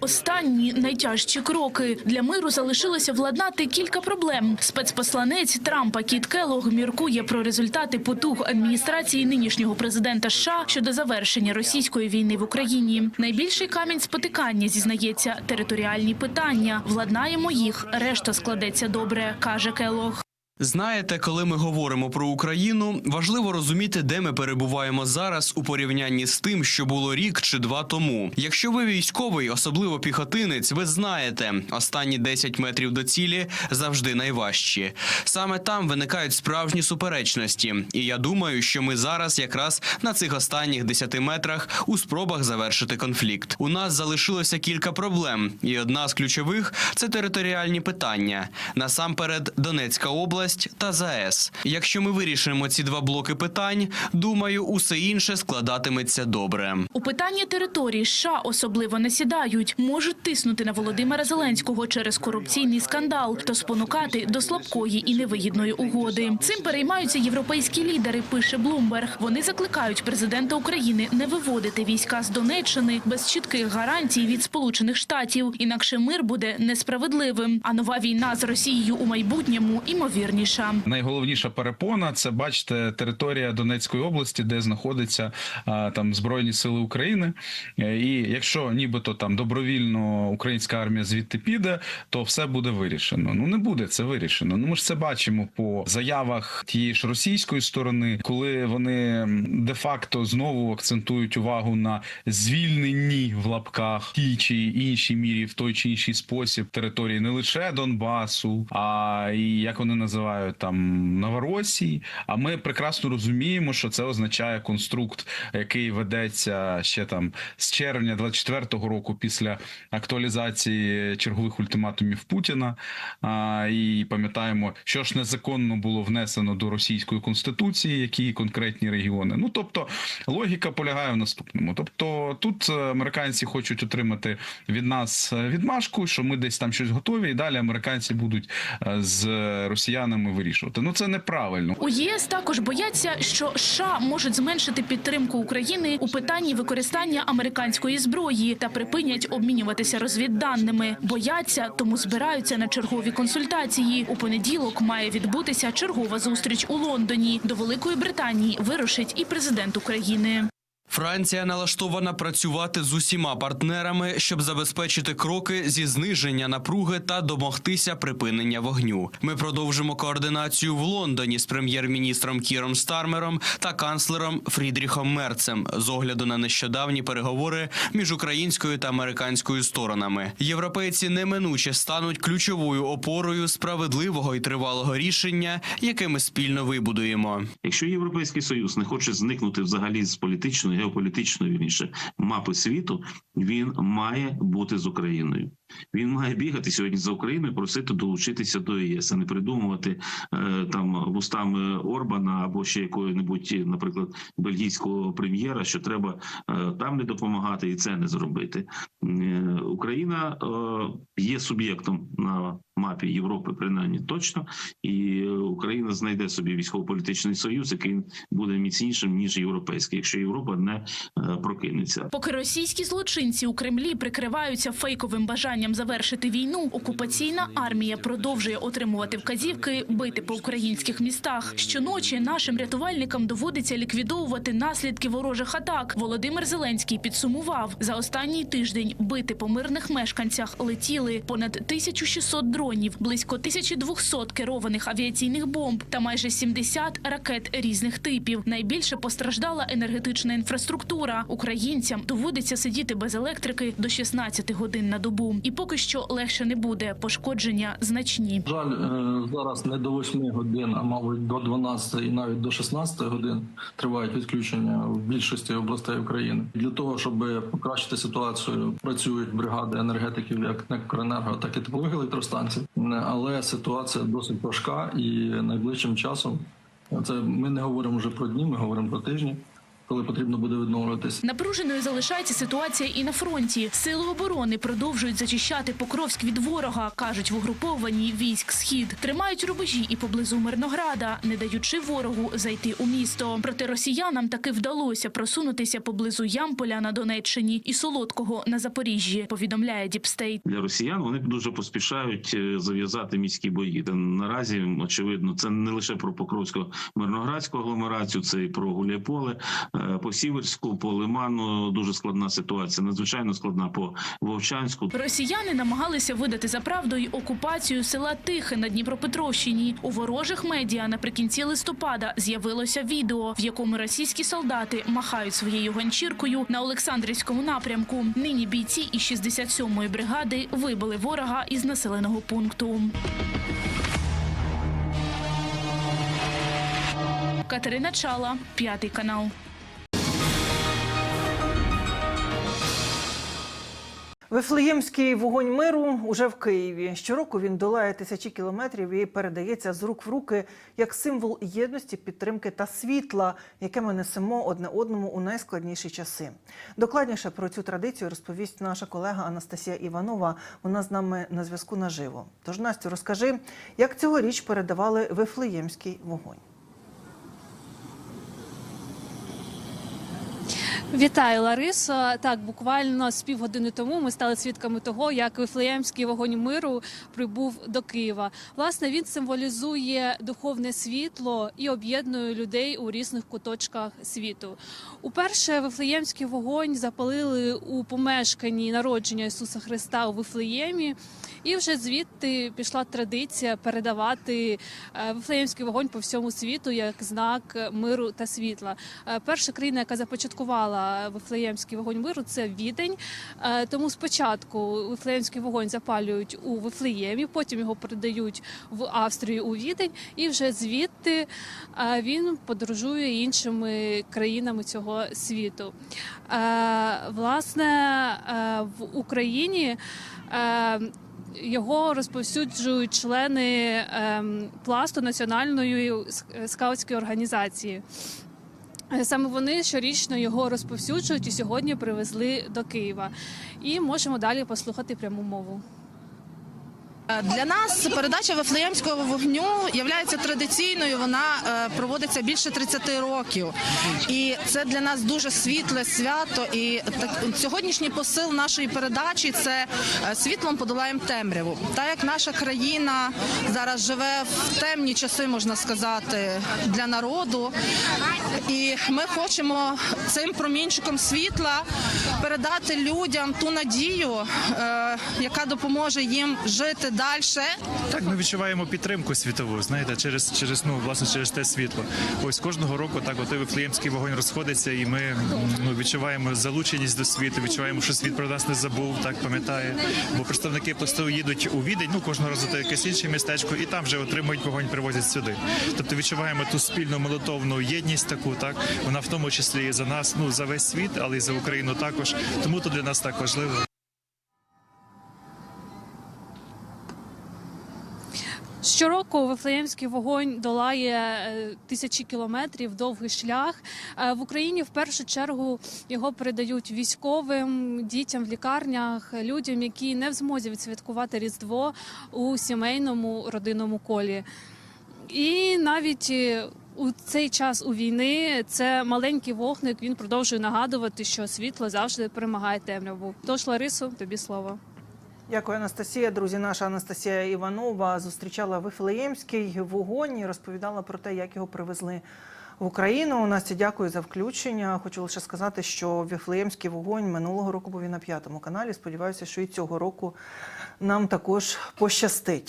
Останні найтяжчі кроки для миру залишилося владнати кілька проблем. Спецпосланець Трампа Кіт Келлог міркує про результати потуг адміністрації нинішнього президента США щодо завершення російської війни в Україні. Найбільший камінь спотикання зізнається територіальні питання. Владнаємо їх, решта складеться добре, каже Келлог. Знаєте, коли ми говоримо про Україну, важливо розуміти, де ми перебуваємо зараз у порівнянні з тим, що було рік чи два тому. Якщо ви військовий, особливо піхотинець, ви знаєте, останні 10 метрів до цілі завжди найважчі. Саме там виникають справжні суперечності, і я думаю, що ми зараз якраз на цих останніх 10 метрах у спробах завершити конфлікт. У нас залишилося кілька проблем, і одна з ключових це територіальні питання. Насамперед, Донецька область та ЗАЕС. Якщо ми вирішимо ці два блоки питань, думаю, усе інше складатиметься добре. У питанні території США особливо не сідають, можуть тиснути на Володимира Зеленського через корупційний скандал та спонукати до слабкої і невигідної угоди. Цим переймаються європейські лідери. Пише Блумберг. Вони закликають президента України не виводити війська з Донеччини без чітких гарантій від Сполучених Штатів. Інакше мир буде несправедливим. А нова війна з Росією у майбутньому імовірніша. Найголовніша перепона це бачите територія Донецької області, де знаходяться там збройні сили України. І якщо нібито там добровільно українська армія звідти піде, то все буде вирішено. Ну не буде це вирішено. Ну ми ж це бачимо по заявах тієї ж російської сторони, коли вони де-факто знову акцентують увагу на звільненні в лапках тій чи іншій мірі в той чи інший спосіб території не лише Донбасу, а і як вони називають там Новоросії. А ми прекрасно розуміємо, що це означає конструкт, який ведеться ще там з червня 24-го року після актуалізації чергових ультиматумів Путіна. А, і пам'ятаємо, що ж незаконно було внесено до російської конституції, які конкретні регіони. Ну тобто логіка полягає в наступному. Тобто, тут е, американці хочуть отримати від нас е, відмашку, що ми десь там щось готові, і далі американці будуть е, з росіянами вирішувати. Ну це неправильно. У ЄС також бояться, що США можуть зменшити підтримку України у питанні використання американської зброї та припинять обмінюватися розвідданими. Бояться, тому збираються на чергові консультації. У понеділок має відбутися чергова зустріч у Лондоні. До Великої Британії вирушить і президент України. Франція налаштована працювати з усіма партнерами, щоб забезпечити кроки зі зниження напруги та домогтися припинення вогню. Ми продовжимо координацію в Лондоні з прем'єр-міністром Кіром Стармером та канцлером Фрідріхом Мерцем з огляду на нещодавні переговори між українською та американською сторонами. Європейці неминуче стануть ключовою опорою справедливого і тривалого рішення, яке ми спільно вибудуємо. Якщо Європейський Союз не хоче зникнути взагалі з політичної, геополітичної вірніше мапи світу, він має бути з Україною. Він має бігати сьогодні за Україною, просити долучитися до ЄС, а не придумувати е, там вустами Орбана або ще якої-небудь, наприклад, бельгійського прем'єра, що треба е, там не допомагати і це не зробити. Е, Україна є суб'єктом на мапі Європи, принаймні точно, і Україна знайде собі військово-політичний союз, який буде міцнішим ніж європейський, якщо Європа не прокинеться. Поки російські злочинці у Кремлі прикриваються фейковим бажанням завершити війну, окупаційна армія продовжує отримувати вказівки бити по українських містах. Щоночі нашим рятувальникам доводиться ліквідовувати наслідки ворожих атак. Володимир Зеленський підсумував за останній тиждень бити по мирних мешканцях летіли понад 1600 дронів, близько 1200 керованих авіаційних бомб та майже 70 ракет різних типів. Найбільше постраждала енергетична інфраструктура. Українцям доводиться сидіти без електрики до 16 годин на добу. І поки що легше не буде. Пошкодження значні. Жаль, е, зараз не до 8 годин, а мабуть до 12 і навіть до 16 годин тривають відключення в більшості областей України. Для того, щоб покращити ситуацію, працюють бригади енергетиків як «Некренерго», так і теплових електростанцій. Але ситуація досить важка і найближчим часом це ми не говоримо вже про дні, ми говоримо про тижні. Коли потрібно буде відновлюватись. Напруженою залишається ситуація і на фронті. Сили оборони продовжують зачищати Покровськ від ворога, кажуть в угрупованні військ Схід. Тримають рубежі і поблизу Мирнограда, не даючи ворогу зайти у місто. Проте росіянам таки вдалося просунутися поблизу Ямполя на Донеччині і Солодкого на Запоріжжі. Повідомляє Діпстейт. для росіян вони дуже поспішають е, зав'язати міські бої. Наразі очевидно, це не лише про Покровську мирноградську агломерацію, це і про Гуляйполе, по Сіверську, по Лиману. Дуже складна ситуація. Надзвичайно складна по Вовчанську. Росіяни намагалися видати за правду й окупацію села Тихе на Дніпропетровщині. У ворожих медіа наприкінці листопада з'явилося відео, в якому російські солдати махають своєю ганчіркою на Олександрівському напрямку. Нині бійці із 67-ї бригади вибили ворога із населеного пункту. Катерина Чала, п'ятий канал. Вифлеємський вогонь миру уже в Києві. Щороку він долає тисячі кілометрів і передається з рук в руки як символ єдності, підтримки та світла, яке ми несемо одне одному у найскладніші часи. Докладніше про цю традицію розповість наша колега Анастасія Іванова. Вона з нами на зв'язку наживо. Тож Настю, розкажи, як цьогоріч передавали Вифлеємський вогонь. Вітаю, Ларисо. Так, буквально з півгодини тому ми стали свідками того, як Вифлеємський вогонь миру прибув до Києва. Власне, він символізує духовне світло і об'єднує людей у різних куточках світу. Уперше Вифлеємський вогонь запалили у помешканні народження Ісуса Христа у Вифлеємі. І вже звідти пішла традиція передавати е, Вифлеємський вогонь по всьому світу як знак миру та світла. Е, Перша країна, яка започаткувала Вифлеємський вогонь миру, це Відень. Е, Тому спочатку Вифлеємський вогонь запалюють у Вифлеємі, потім його передають в Австрію у Відень, і вже звідти е, він подорожує іншими країнами цього світу. Е, Власне, в Україні. його розповсюджують члени ем, пласту національної ск- скаутської організації. Е, Саме вони щорічно його розповсюджують і сьогодні привезли до Києва. І можемо далі послухати пряму мову. Для нас передача Вифлеємського вогню є традиційною. Вона е, проводиться більше 30 років, і це для нас дуже світле свято. І так сьогоднішній посил нашої передачі це е, світлом подолаємо темряву. Так як наша країна зараз живе в темні часи, можна сказати, для народу, і ми хочемо цим промінчиком світла передати людям ту надію, е, яка допоможе їм жити далі. Так, ми відчуваємо підтримку світову, знаєте, через через ну власне через те світло. Ось кожного року так от Вифлеємський вогонь розходиться, і ми ну відчуваємо залученість до світу, відчуваємо, що світ про нас не забув, так пам'ятає. Бо представники ПСТУ їдуть у Відень, ну кожного разу це якесь інше містечко, і там вже отримують вогонь, привозять сюди. Тобто відчуваємо ту спільну молитовну єдність, таку так вона в тому числі і за нас, ну за весь світ, але й за Україну також. Тому то для нас так важливо. Щороку Вифлеємський вогонь долає е, тисячі кілометрів, довгий шлях. Е, В Україні в першу чергу його передають військовим, дітям в лікарнях, людям, які не в змозі відсвяткувати Різдво у сімейному родинному колі. І навіть е, у цей час у війни це маленький вогник. Він продовжує нагадувати, що світло завжди перемагає темряву. Тож, Ларисо, тобі слово. Дякую, Анастасія. Друзі, наша Анастасія Іванова зустрічала Вифлеємський вогонь і розповідала про те, як його привезли в Україну. Настя, дякую за включення. Хочу лише сказати, що Віфлеємський вогонь минулого року був і на п'ятому каналі. Сподіваюся, що і цього року нам також пощастить.